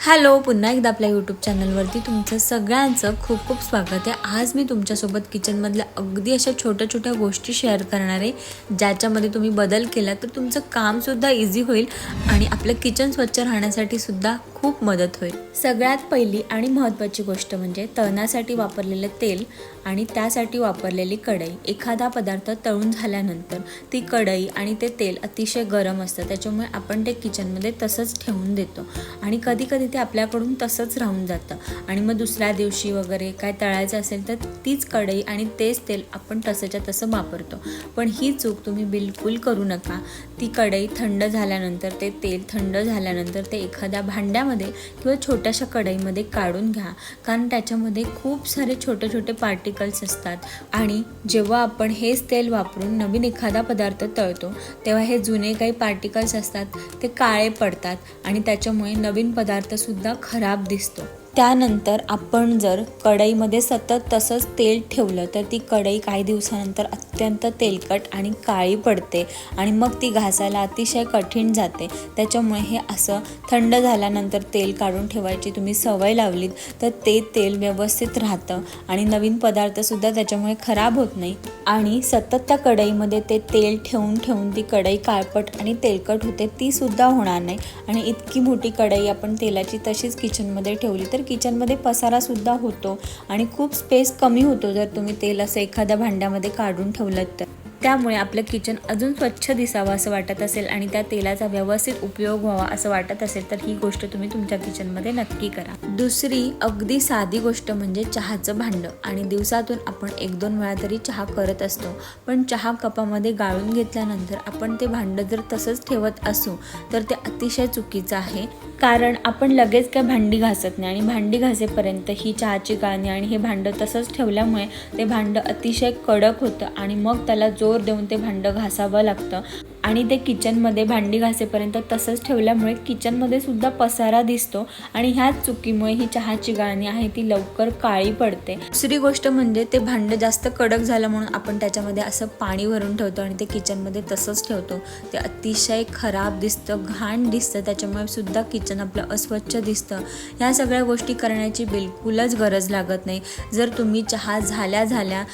Hello पुन्हा एकदा आपल्या यूट्यूब चॅनलवरती तुमचं सगळ्यांचं खूप खूप स्वागत आहे. आज मी तुमच्यासोबत किचनमधल्या अगदी अशा छोट्या छोट्या गोष्टी शेअर करणार आहे. ज्याच्यामध्ये तुम्ही बदल केला तर तुमचं कामसुद्धा इझी होईल आणि आपलं किचन स्वच्छ राहण्यासाठी सुद्धा खूप मदत होईल. सगळ्यात पहिली आणि महत्त्वाची गोष्ट म्हणजे तळणासाठी वापरलेलं तेल आणि त्यासाठी वापरलेली कढई. एखादा पदार्थ तळून झाल्यानंतर ती कढई आणि ते तेल अतिशय गरम असतं. त्याच्यामुळे आपण ते किचनमध्ये तसंच ठेवून देतो. आणि कधी कधी ते आपल्याकडून तसंच राहून जातं. आणि मग दुसऱ्या दिवशी वगैरे काय तळायचं असेल तर तीच कढई आणि तेच तेल आपण तसंच्या तसं वापरतो. पण ही चूक तुम्ही बिलकुल करू नका. ती कढई थंड झाल्यानंतर ते तेल थंड झाल्यानंतर ते एखाद्या भांड्यामध्ये किंवा छोट्याशा कढईमध्ये काढून घ्या. कारण त्याच्यामध्ये खूप सारे छोटे छोटे पार्टिकल्स असतात. आणि जेव्हा आपण हेच तेल वापरून नवीन एखादा पदार्थ तळतो तेव्हा हे जुने काही पार्टिकल्स असतात ते काळे पडतात आणि त्याच्यामुळे नवीन पदार्थसुद्धा खराब दिसतो. त्यानंतर आपण जर कढईमध्ये सतत तसंच तेल ठेवलं तर ती कढई काही दिवसानंतर अत्यंत तेलकट आणि काळी पडते आणि मग ती घासायला अतिशय कठीण जाते. त्याच्यामुळे हे असं थंड झाल्यानंतर तेल काढून ठेवायची तुम्ही सवय लावलीत तर ते तेल व्यवस्थित राहतं आणि नवीन पदार्थसुद्धा त्याच्यामुळे खराब होत नाही. आणि सतत त्या कढईमध्ये ते तेल ठेवून ठेवून ती कढई काळपट आणि तेलकट होते तीसुद्धा होणार नाही. आणि इतकी मोठी कढई आपण तेलाची तशीच किचनमध्ये ठेवली तर किचनमध्ये पसारासुद्धा होतो आणि खूप स्पेस कमी होतो जर तुम्ही तेल असं एखाद्या भांड्यामध्ये काढून ठेवलं तर. त्यामुळे आपलं किचन अजून स्वच्छ दिसावं असं वाटत असेल आणि त्या तेलाचा व्यवस्थित उपयोग व्हावा असं वाटत असेल तर ही गोष्ट तुम्ही तुमच्या किचनमध्ये नक्की करा. दुसरी अगदी साधी गोष्ट म्हणजे चहाचं भांडं. आणि दिवसातून आपण एक दोन वेळा तरी चहा करत असतो. पण चहा कपामध्ये गाळून घेतल्यानंतर आपण ते भांडं जर तसंच ठेवत असू तर ते अतिशय चुकीचं आहे. कारण आपण लगेच काय भांडी घासत नाही आणि भांडी घासेपर्यंत ही चहाची गाळणी आणि हे भांडं तसंच ठेवल्यामुळे ते भांडं अतिशय कडक होतं आणि मग त्याला जो जोर देऊन ते भांडं घासावं लागतं. आणि ते किचनमध्ये भांडी घासेपर्यंत तसंच ठेवल्यामुळे किचनमध्ये सुद्धा पसारा दिसतो आणि ह्याच चुकीमुळे ही चहाची गाळणी आहे ती लवकर काळी पडते. दुसरी गोष्ट म्हणजे ते भांडं जास्त कडक झालं म्हणून आपण त्याच्यामध्ये असं पाणी भरून ठेवतो आणि ते किचनमध्ये तसंच ठेवतो. ते अतिशय खराब दिसतं घाण दिसतं त्याच्यामुळे सुद्धा किचन आपलं अस्वच्छ दिसतं. ह्या सगळ्या गोष्टी करण्याची बिलकुलच गरज लागत नाही. जर तुम्ही चहा झाल्या झाल्या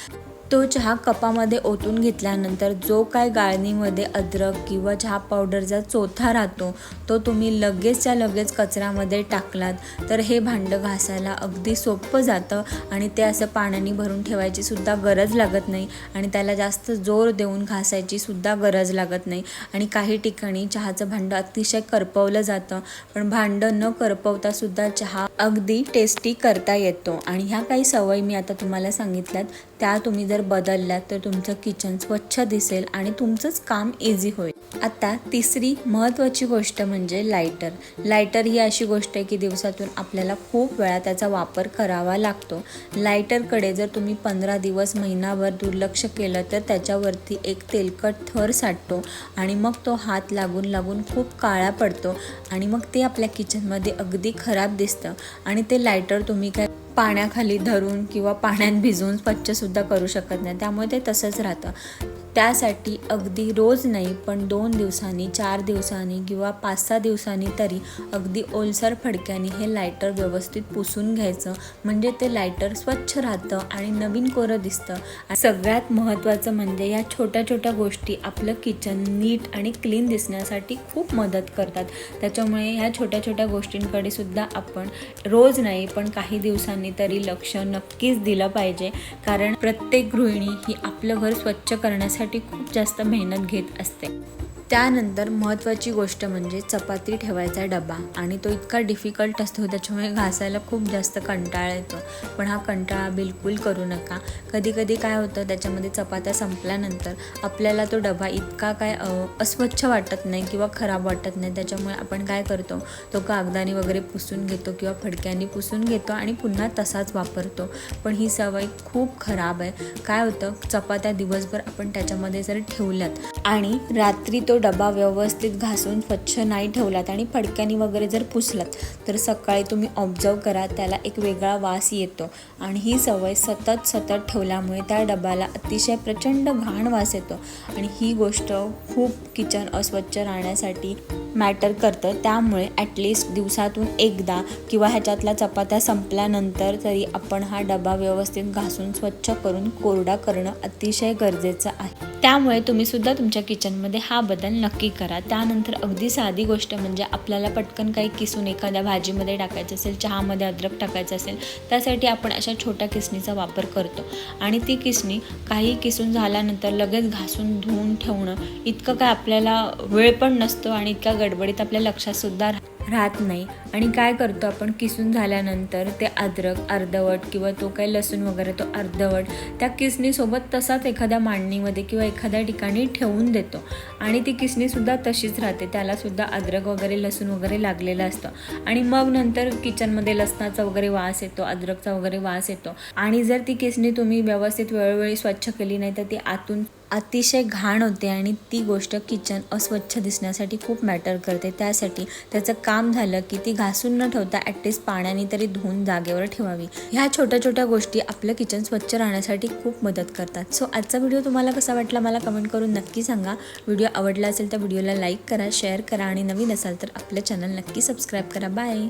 तो चहा कपामध्ये ओतून घेतल्यानंतर जो काय गाळणीमध्ये अद्रक किंवा चहा पावडरचा चोथा राहतो तो तुम्ही लगेचच्या लगेच कचऱ्यामध्ये टाकलात तर हे भांडं घासायला अगदी सोपं जातं आणि ते असं पाण्याने भरून ठेवायची सुद्धा गरज लागत नाही आणि त्याला जास्त जोर देऊन घासायची सुद्धा गरज लागत नाही. आणि काही ठिकाणी चहाचं भांडं अतिशय करपवलं जातं पण भांडं न करपवता सुद्धा चहा अगदी टेस्टी करता येतो. आणि ह्या काही सवयी मी आता तुम्हाला सांगितल्यात त्या तुम्ही जर बदलल्यात तर तुमचं किचन स्वच्छ दिसेल आणि तुमचंच काम इझी होईल. आता तिसरी महत्त्वाची गोष्ट म्हणजे लायटर लायटर ही अशी गोष्ट आहे की दिवसातून आपल्याला खूप वेळा त्याचा वापर करावा लागतो. लायटरकडे जर तुम्ही पंधरा दिवस महिनाभर दुर्लक्ष केलं तर त्याच्यावरती एक तेलकट थर साठतो आणि मग तो हात लागून लागून खूप काळा पडतो आणि मग ते आपल्या किचनमध्ये अगदी खराब दिसतं. आणि ते लायटर तुम्ही काय पाण्याखाली धरून किंवा पाण्यात भिजवून स्वच्छसुद्धा करू शकत नाही. त्यामुळे ते तसंच राहतं. त्यासाठी अगदी रोज नाही पण दोन दिवसांनी चार दिवसांनी किंवा पाच सहा दिवसांनी तरी अगदी ओलसर फडक्याने हे लायटर व्यवस्थित पुसून घ्यायचं. म्हणजे ते लायटर स्वच्छ राहतं आणि नवीन कोरं दिसतं. सगळ्यात महत्त्वाचं म्हणजे या छोट्या छोट्या गोष्टी आपलं किचन नीट आणि क्लीन दिसण्यासाठी खूप मदत करतात. त्याच्यामुळे ह्या छोट्या छोट्या गोष्टींकडे सुद्धा आपण रोज नाही पण काही दिवसांनी तरी लक्ष नक्कीच दिलं पाहिजे. कारण प्रत्येक गृहिणी ही आपलं घर स्वच्छ करण्यासाठी खूप जास्त मेहनत घेत असते. त्यानंतर महत्त्वाची गोष्ट म्हणजे चपाती ठेवायचा डबा. आणि तो इतका डिफिकल्ट असतो त्याच्यामुळे घासायला खूप जास्त कंटाळा येतो. पण हा कंटाळा बिलकुल करू नका. कधी कधी काय होतं त्याच्यामध्ये चपात्या संपल्यानंतर आपल्याला तो डबा इतका काय अस्वच्छ वाटत नाही किंवा खराब वाटत नाही. त्याच्यामुळे आपण काय करतो तो कागदाने वगैरे पुसून घेतो किंवा फडक्याने पुसून घेतो आणि पुन्हा तसाच वापरतो. पण ही सवय खूप खराब आहे. काय होतं चपात्या दिवसभर आपण त्याच्यामध्ये जर ठेवल्यात आणि रात्री तो डबा व्यवस्थित घासून स्वच्छ नाही ठेवलात आणि फडक्यानी वगैरे जर पुसलात तर सकाळी तुम्ही ऑब्झर्व करा त्याला एक वेगळा वास येतो. आणि ही सवय सतत सतत ठेवल्यामुळे त्या डब्याला अतिशय प्रचंड घाण वास येतो. आणि ही गोष्ट खूप किचन अस्वच्छ राहण्यासाठी मॅटर करतं. त्यामुळे ॲटलिस्ट दिवसातून एकदा किंवा ह्याच्यातल्या चपात्या संपल्यानंतर तरी आपण हा डबा व्यवस्थित घासून स्वच्छ करून कोरडा करणं अतिशय गरजेचं आहे. त्यामुळे तुम्हीसुद्धा तुमच्या किचनमध्ये हा बदल नक्की करा. त्यानंतर अगदी साधी गोष्ट म्हणजे आपल्याला पटकन काही किसून एखाद्या भाजीमध्ये टाकायचं असेल चहामध्ये अद्रक टाकायचं असेल त्यासाठी आपण अशा छोट्या किसणीचा वापर करतो. आणि ती किसणी काही किसून झाल्यानंतर लगेच घासून धुवून ठेवणं इतकं काय आपल्याला वेळ पण नसतो आणि इतक्या गडबडीत आपल्या लक्षात सुद्धा राहत नाही. आणि काय करतो आपण? किसून झाल्यानंतर ते अद्रक अर्धवट किंवा तो काही लसूण वगैरे तो अर्धवट त्या किसणीसोबत तसाच एखाद्या मांडणीमध्ये किंवा एखाद्या ठिकाणी ठेवून देतो. आणि ती किसणीसुद्धा तशीच राहते. त्यालासुद्धा अद्रक वगैरे लसूण वगैरे लागलेलं असतं. आणि मग नंतर किचनमध्ये लसणाचा वगैरे वास येतो अद्रकचा वगैरे वास येतो. आणि जर ती किसणी तुम्ही व्यवस्थित वेळोवेळी स्वच्छ केली नाही तर ती आतून अतिशय घाण होते आणि ती गोष्ट किचन अस्वच्छ दिसण्यासाठी खूप मॅटर करते. त्यासाठी त्याचं काम झालं की ती घासून न ठेवता ॲटलिस्ट पाण्याने तरी धुवून जागेवर ठेवावी. ह्या छोट्या छोट्या गोष्टी आपलं किचन स्वच्छ राहण्यासाठी खूप मदत करतात. सो आजचा व्हिडिओ तुम्हाला कसा वाटला मला कमेंट करून नक्की सांगा. व्हिडिओ आवडला असेल तर व्हिडिओला लाईक करा शेअर करा आणि नवीन असाल तर आपलं चॅनल नक्की सबस्क्राईब करा. बाय